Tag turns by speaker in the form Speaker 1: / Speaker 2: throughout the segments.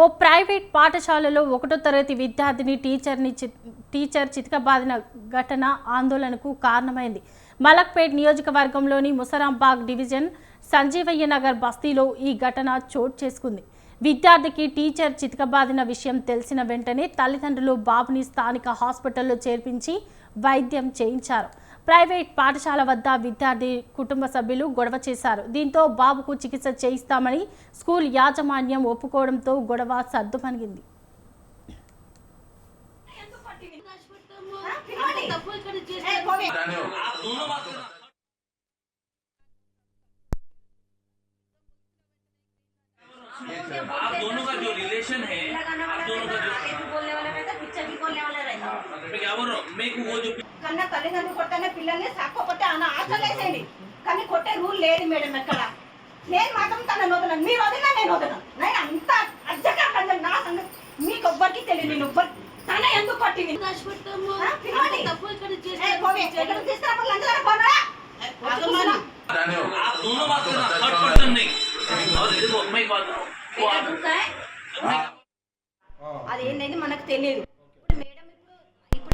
Speaker 1: ఓ private పాఠశాలలో ఒకటో తరగతి విద్యార్థిని టీచర్ని టీచర్ చితకబాదిన ఘటన ఆందోళనకు కారణమైంది. మలక్పేట్ నియోజకవర్గంలోని ముసరాంబాగ్ డివిజన్ సంజీవయ్య నగర్ బస్తీలో ఈ ఘటన చోటు చేసుకుంది. విద్యార్థికి టీచర్ చితకబాదిన విషయం తెలిసిన వెంటనే తల్లిదండ్రులు బాబుని స్థానిక హాస్పిటల్లో చేర్పించి వైద్యం చేయించారు. ప్రైవేట్ పాఠశాల వద్ద విద్యార్థి కుటుంబ సభ్యులు గొడవ చేశారు దీంతో బాబుకు చికిత్స చేయిస్తామని స్కూల్ యాజమాన్యం ఒప్పుకోవడంతో గొడవ సర్దుమణిగింది
Speaker 2: आप दोनों का जो रिलेशन है आप दोनों का जो
Speaker 3: बोलने वाला रहता पिक्चर भी बोलने वाला रहता
Speaker 2: मैं क्या बोल रहा हूँ मेरे को वो जो
Speaker 3: కన్నా తల్లిదండ్రులు కొట్టనే పిల్లల్ని సక్క అన్న ఆశ ఆచలేసేయండి కానీ కొట్టే రూల్ లేదు మేడం ఎక్కడ. నేను మాత్రం తన వదలను మీరు వదినా నేను వదలను నేను అంత అర్జగా నా సంగతి మీకు ఎవ్వరికి తెలియదు. నేను ఎవ్వరు తన ఎందుకు కొట్టింది? అదేంటంటే మనకు తెలియదు.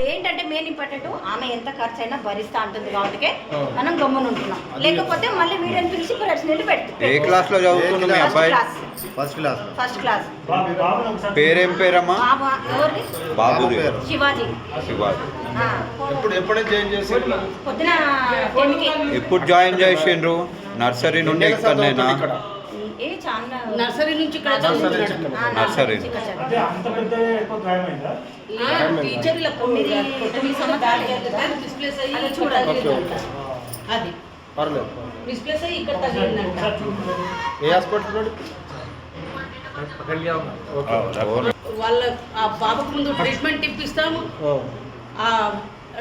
Speaker 3: ఇప్పుడు ఏంటంటే మెయిన్ ఇంపార్టెంట్ ఆమె ఎంత ఖర్చు అయినా భరిస్తా ఉంటుంది కాబట్టి మనం గమ్మున ఉంటున్నాం లేకపోతే మళ్ళీ వీడియోని పిలిచి ప్రెసిడెంట్ పెట్టి
Speaker 4: ఏ క్లాస్లో చదువుతుంది మీ
Speaker 3: ఫస్ట్
Speaker 4: అబ్బాయి?
Speaker 3: Class
Speaker 5: first class
Speaker 3: first class
Speaker 4: పేరేం పేరమ్మా?
Speaker 3: బాబా. శివాజీ.
Speaker 4: శివాజీ.
Speaker 3: ఆ,
Speaker 5: ఎప్పుడు ఎప్పుడే చేంజ్ చేసి
Speaker 3: పొద్దున
Speaker 4: ఎప్పుడు జాయిన్ చేసిండ్రు? నర్సరీ నుండి
Speaker 5: ఇక్కడ?
Speaker 3: ఏ చాలా
Speaker 6: నర్సరీ నుంచి ఇక్కడ
Speaker 5: నర్సరీ నుంచి
Speaker 6: చదువుతున్నాడు.
Speaker 5: ఇక్కడ.
Speaker 3: ఆ,
Speaker 4: నర్సరీ.
Speaker 3: నుంచి ఇక్కడ చదువు.
Speaker 7: అంటే అంత పెద్ద ఎక్కువ గాయమైందా
Speaker 6: లేదు, టీచర్ ఇలా
Speaker 3: తొమ్మిది తొమ్మిది సంవత్సరాలు
Speaker 6: కానీ మిస్ప్లేస్ అయ్యి
Speaker 3: చూడాలి.
Speaker 6: అది.
Speaker 5: పర్లేదు
Speaker 6: మిస్ప్లేస్ అయ్యి ఇక్కడ తగిలిందంట.
Speaker 7: ఒకసారి చూడండి
Speaker 5: ఏ హాస్పిటల్ నుండి
Speaker 6: వాళ్ళ ఆ బాబుకు ముందు ట్రీట్మెంట్ ఇప్పిస్తాము. ఆ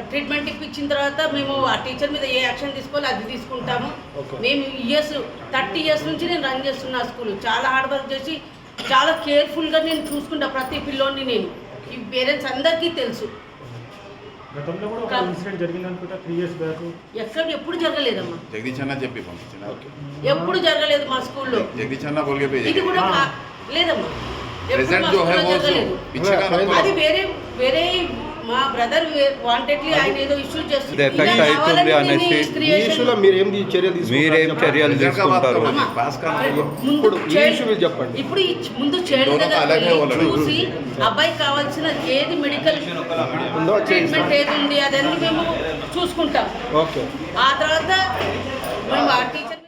Speaker 6: ట్రీట్మెంట్ ఇప్పించిన తర్వాత మేము ఆ టీచర్ మీద ఏ యాక్షన్ తీసుకోవాలో అది తీసుకుంటాము. మేము ఇయర్స్ థర్టీ ఇయర్స్ నుంచి నేను రన్ చేస్తున్నా స్కూల్. చాలా హార్డ్ వర్క్ చేసి చాలా కేర్ఫుల్గా నేను చూసుకుంటా ప్రతి పిల్లోని నేను. ఈ పేరెంట్స్ అందరికీ తెలుసు. ఎప్పుడు జరగలేదమ్మా? ఎప్పుడు జరగలేదు మా స్కూల్లో. లేదమ్మా. అది వేరే వేరే మా బ్రదర్ వాంటెడ్లీ ఆయన ఏదో ఇష్యూ
Speaker 4: చేస్తుంది. ఎఫెక్ట్ అవుతుంది అనేసి
Speaker 5: ఇష్యూలో మీరు ఏం చర్యలు
Speaker 4: మీరు
Speaker 8: ఏం చర్యలు
Speaker 4: తీసుకుంటారు?
Speaker 5: ఇప్పుడు ఇష్యూ చెప్పండి.
Speaker 6: ఇప్పుడు ముందు చైల్డ్ దగ్గర చూసి అబ్బాయి కావాల్సిన ఏది మెడికల్ ట్రీట్మెంట్ ఏది ఉంది అదన్నీ మేము చూసుకుంటాం.
Speaker 5: ఓకే.
Speaker 6: ఆ తర్వాత మేము ఆ టీచర్